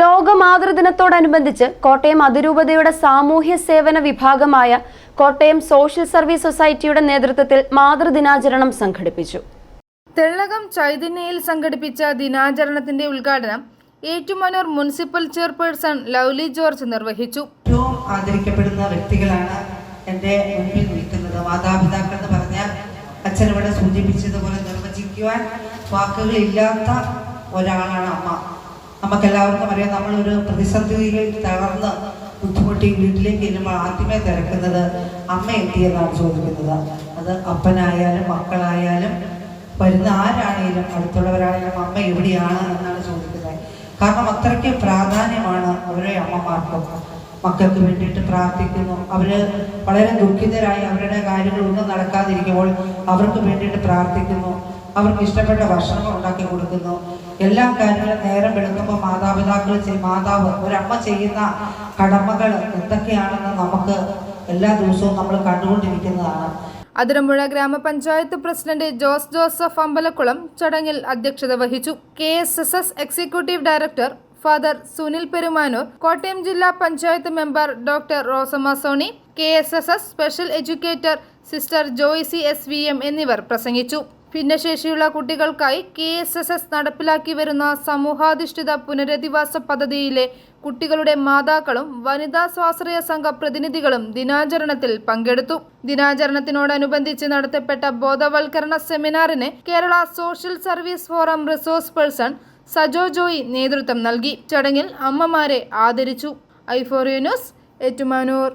ലോക മാതൃദിനത്തോടനുബന്ധിച്ച് കോട്ടയം അതിരൂപതയുടെ സാമൂഹ്യ സേവന വിഭാഗമായ കോട്ടയം സോഷ്യൽ സർവീസ് സൊസൈറ്റിയുടെ നേതൃത്വത്തിൽ മാതൃദിനാചരണം സംഘടിപ്പിച്ചു. തെള്ളകം ചൈതന്യയിൽ സംഘടിപ്പിച്ച ദിനാചരണത്തിന്റെ ഉദ്ഘാടനം ഏറ്റുമാനൂർ മുനിസിപ്പൽ ചെയർപേഴ്സൺ ലൗലി ജോർജ് നിർവഹിച്ചു. ഏറ്റവും ആദരിക്കപ്പെടുന്ന വ്യക്തികളാണ് എന്റെ മുന്നിൽ നിൽക്കുന്നത്. മാതാപിതാക്കൾ എന്ന് പറഞ്ഞാൽ അച്ഛൻ ഇവിടെ സൂചിപ്പിച്ചതുപോലെ നിർവചിക്കുവാൻ വാക്കുകളില്ലാത്ത ഒരാളാണ് അമ്മ. നമുക്കെല്ലാവർക്കും അറിയാം നമ്മളൊരു പ്രതിസന്ധിയിൽ തകർന്ന് ബുദ്ധിമുട്ടി വീട്ടിലേക്ക് ചെല്ലുമ്പോൾ ആദ്യമേ തിരക്കുന്നത് അമ്മ എത്തിയെന്നാണ് ചോദിക്കുന്നത്. അത് അപ്പനായാലും മക്കളായാലും വരുന്ന ആരാണേലും അടുത്തുള്ളവരാണേലും അമ്മ എവിടെയാണ് എന്നാണ് ചോദിക്കുന്നത്. കാരണം അത്രയ്ക്ക് പ്രാധാന്യമാണ് ഓരോ അമ്മമാർക്കും. മക്കൾക്ക് വേണ്ടിയിട്ട് പ്രാർത്ഥിക്കുന്നു. അവർ വളരെ ദുഃഖിതരായി അവരുടെ കാര്യങ്ങളൊന്നും നടക്കാതിരിക്കുമ്പോൾ അവർക്ക് വേണ്ടിയിട്ട് പ്രാർത്ഥിക്കുന്നു. അവർക്ക് ഇഷ്ടപ്പെട്ട ഭക്ഷണം ഉണ്ടാക്കി കൊടുക്കുന്നു. എല്ലാ കാര്യങ്ങളും നേരം വെളുക്കുമ്പോൾ മാതാപിതാക്കൾ മാതാവ് ഒരമ്മ ചെയ്യുന്ന കടമകൾ എന്തൊക്കെയാണെന്ന് നമുക്ക് എല്ലാ ദിവസവും നമ്മൾ കണ്ടുകൊണ്ടിരിക്കുന്നതാണ്. അതിരമ്പുഴ ഗ്രാമപഞ്ചായത്ത് പ്രസിഡന്റ് ജോസ് ജോസഫ് അമ്പലക്കുളം ചടങ്ങിൽ അധ്യക്ഷത വഹിച്ചു. K S S S executive director father Sunil Perumanoor Kottayam ജില്ലാ panchayat member doctor Rosamma Sony K S S S special educator sister Joycy S V M എന്നിവർ പ്രസംഗിച്ചു. ഭിന്നശേഷിയുള്ള കുട്ടികൾക്കായി കെ എസ് എസ് എസ് നടപ്പിലാക്കി വരുന്ന സമൂഹാധിഷ്ഠിത പുനരധിവാസ പദ്ധതിയിലെ കുട്ടികളുടെ മാതാക്കളും വനിതാ സ്വാശ്രയ സംഘ പ്രതിനിധികളും ദിനാചരണത്തിൽ പങ്കെടുത്തു. ദിനാചരണത്തിനോടനുബന്ധിച്ച് നടത്തപ്പെട്ട ബോധവൽക്കരണ സെമിനാറിന് Kerala social service forum resource person Sajo Joy നേതൃത്വം നൽകി. ചടങ്ങിൽ അമ്മമാരെ ആദരിച്ചു. ഐഫോറിയ ന്യൂസ് ഏറ്റുമാനൂർ.